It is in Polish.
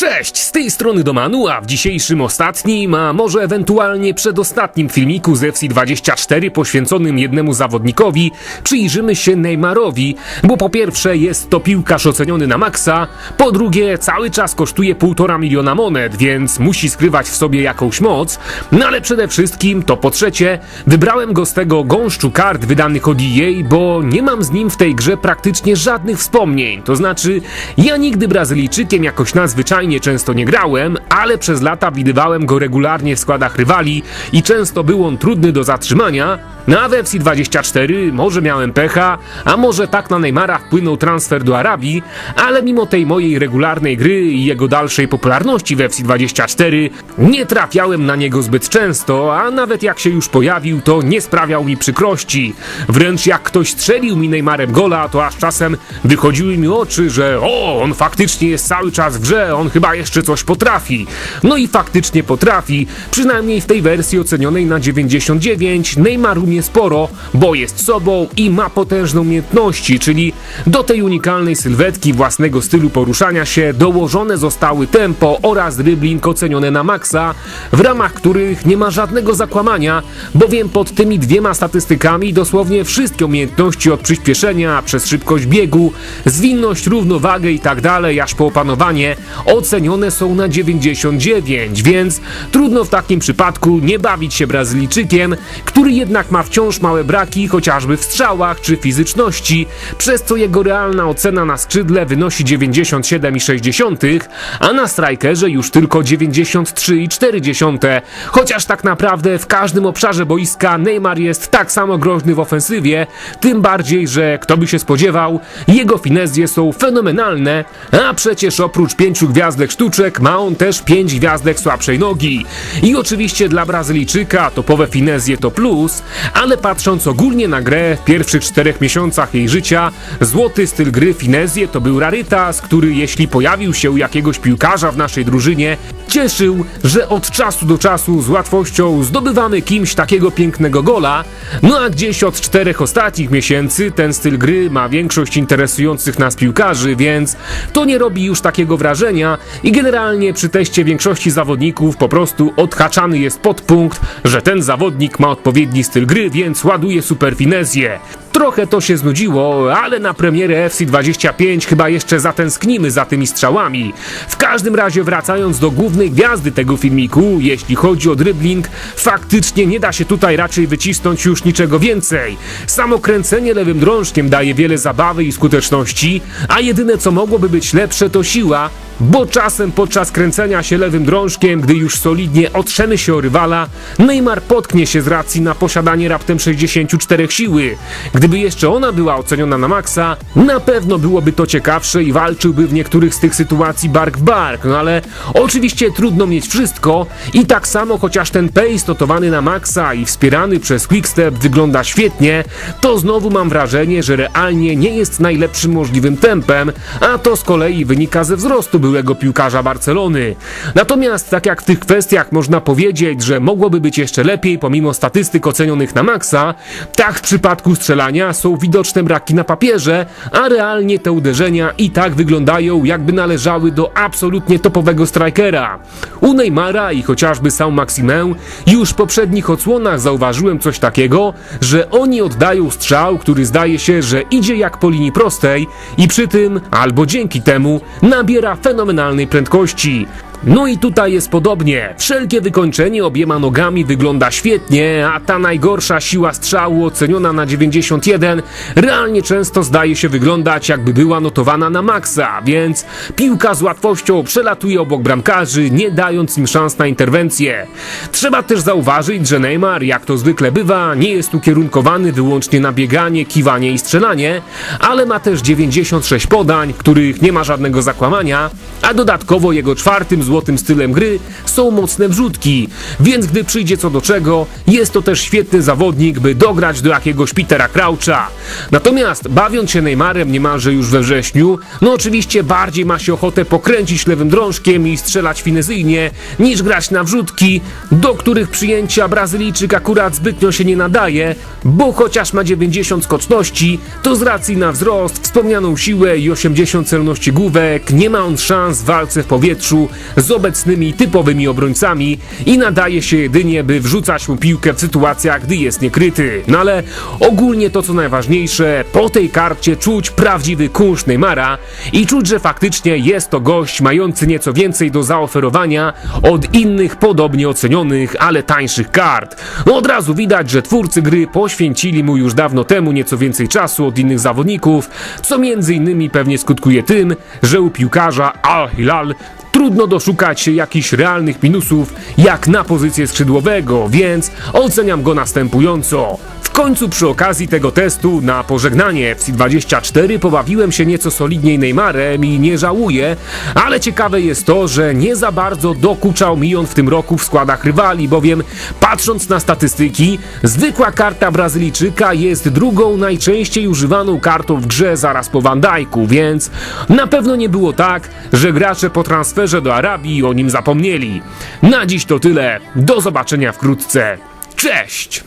Cześć, z tej strony Domanu, a w dzisiejszym ostatnim, a może ewentualnie przedostatnim filmiku z FC24 poświęconym jednemu zawodnikowi. Przyjrzymy się Neymarowi, bo po pierwsze jest to piłkarz oceniony na maksa, po drugie cały czas kosztuje 1,5 miliona monet, więc musi skrywać w sobie jakąś moc, no ale przede wszystkim to po trzecie wybrałem go z tego gąszczu kart wydanych od EA, bo nie mam z nim w tej grze praktycznie żadnych wspomnień, to znaczy ja nigdy Brazylijczykiem jakoś nadzwyczajnie często nie grałem, ale przez lata widywałem go regularnie w składach rywali i często był on trudny do zatrzymania. Na WFC 24 może miałem pecha, a może tak na Neymara wpłynął transfer do Arabii, ale mimo tej mojej regularnej gry i jego dalszej popularności w FC 24 nie trafiałem na niego zbyt często, a nawet jak się już pojawił, to nie sprawiał mi przykrości. Wręcz jak ktoś strzelił mi Neymarem gola, to aż czasem wychodziły mi oczy, że o, on faktycznie jest cały czas w grze, on chyba jeszcze coś potrafi. No i faktycznie potrafi, przynajmniej w tej wersji ocenionej na 99. Neymar umie sporo, bo jest sobą i ma potężne umiejętności, czyli do tej unikalnej sylwetki własnego stylu poruszania się dołożone zostały tempo oraz dribbling ocenione na maksa, w ramach których nie ma żadnego zakłamania, bowiem pod tymi dwiema statystykami dosłownie wszystkie umiejętności od przyspieszenia przez szybkość biegu, zwinność, równowagę i tak aż po opanowanie ocenione są na 99, więc trudno w takim przypadku nie bawić się Brazylijczykiem, który jednak ma wciąż małe braki, chociażby w strzałach czy fizyczności, przez co jego realna ocena na skrzydle wynosi 97,6, a na strikerze już tylko 93,4, chociaż tak naprawdę w każdym obszarze boiska Neymar jest tak samo groźny w ofensywie, tym bardziej, że kto by się spodziewał, jego finezje są fenomenalne, a przecież oprócz pięciu gwiazdek sztuczek ma on też pięć gwiazdek słabszej nogi. I oczywiście dla Brazylijczyka topowe finezje to plus, ale patrząc ogólnie na grę w pierwszych czterech miesiącach jej życia, złoty styl gry finezje to był rarytas, który jeśli pojawił się u jakiegoś piłkarza w naszej drużynie, cieszył, że od czasu do czasu z łatwością zdobywamy kimś takiego pięknego gola, no a gdzieś od czterech ostatnich miesięcy ten styl gry ma większość interesujących nas piłkarzy, więc to nie robi już takiego wrażenia i generalnie przy teście większości zawodników po prostu odhaczany jest podpunkt, że ten zawodnik ma odpowiedni styl gry, więc ładuje superfinezję. Trochę to się znudziło, ale na premierę FC25 chyba jeszcze zatęsknimy za tymi strzałami. W każdym razie wracając do głównej gwiazdy tego filmiku, jeśli chodzi o dribbling, faktycznie nie da się tutaj raczej wycisnąć już niczego więcej. Samo kręcenie lewym drążkiem daje wiele zabawy i skuteczności, a jedyne co mogłoby być lepsze to siła, bo czasem podczas kręcenia się lewym drążkiem, gdy już solidnie otrzemy się o rywala, Neymar potknie się z racji na posiadanie raptem 64 siły. Gdyby jeszcze ona była oceniona na maksa, na pewno byłoby to ciekawsze i walczyłby w niektórych z tych sytuacji bark w bark, no ale oczywiście trudno mieć wszystko i tak samo chociaż ten pace notowany na maksa i wspierany przez Quickstep wygląda świetnie, to znowu mam wrażenie, że realnie nie jest najlepszym możliwym tempem, a to z kolei wynika ze wzrostu byłego piłkarza Barcelony. Natomiast tak jak w tych kwestiach można powiedzieć, że mogłoby być jeszcze lepiej pomimo statystyk ocenionych na maksa, tak w przypadku strzelania są widoczne braki na papierze, a realnie te uderzenia i tak wyglądają jakby należały do absolutnie topowego strikera. U Neymara i chociażby sam Maximę już w poprzednich odsłonach zauważyłem coś takiego, że oni oddają strzał, który zdaje się, że idzie jak po linii prostej i przy tym, albo dzięki temu, nabiera fenomenalnej prędkości. No i tutaj jest podobnie. Wszelkie wykończenie obiema nogami wygląda świetnie, a ta najgorsza siła strzału oceniona na 91 realnie często zdaje się wyglądać jakby była notowana na maksa, więc piłka z łatwością przelatuje obok bramkarzy, nie dając im szans na interwencję. Trzeba też zauważyć, że Neymar, jak to zwykle bywa, nie jest ukierunkowany wyłącznie na bieganie, kiwanie i strzelanie, ale ma też 96 podań, których nie ma żadnego zakłamania, a dodatkowo jego czwartym złotym stylem gry są mocne wrzutki, więc gdy przyjdzie co do czego, jest to też świetny zawodnik, by dograć do jakiegoś Petera Croucha. Natomiast bawiąc się Neymarem niemalże już we wrześniu, no oczywiście bardziej ma się ochotę pokręcić lewym drążkiem i strzelać finezyjnie, niż grać na wrzutki, do których przyjęcia Brazylijczyk akurat zbytnio się nie nadaje, bo chociaż ma 90 skoczności, to z racji na wzrost, wspomnianą siłę i 80 celności główek, nie ma on szans w walce w powietrzu z obecnymi typowymi obrońcami i nadaje się jedynie, by wrzucać mu piłkę w sytuacjach, gdy jest niekryty. No ale ogólnie to co najważniejsze, po tej karcie czuć prawdziwy kunszt Neymara i czuć, że faktycznie jest to gość mający nieco więcej do zaoferowania od innych podobnie ocenionych, ale tańszych kart. No od razu widać, że twórcy gry poświęcili mu już dawno temu nieco więcej czasu od innych zawodników, co między innymi pewnie skutkuje tym, że u piłkarza Al-Hilal trudno doszukać się jakichś realnych minusów jak na pozycję skrzydłowego, więc oceniam go następująco. W końcu przy okazji tego testu na pożegnanie FC24 pobawiłem się nieco solidniej Neymarem i nie żałuję, ale ciekawe jest to, że nie za bardzo dokuczał mi on w tym roku w składach rywali, bowiem patrząc na statystyki, zwykła karta Brazylijczyka jest drugą najczęściej używaną kartą w grze zaraz po Van Dijku, więc na pewno nie było tak, że gracze po transferze do Arabii o nim zapomnieli. Na dziś to tyle, do zobaczenia wkrótce. Cześć!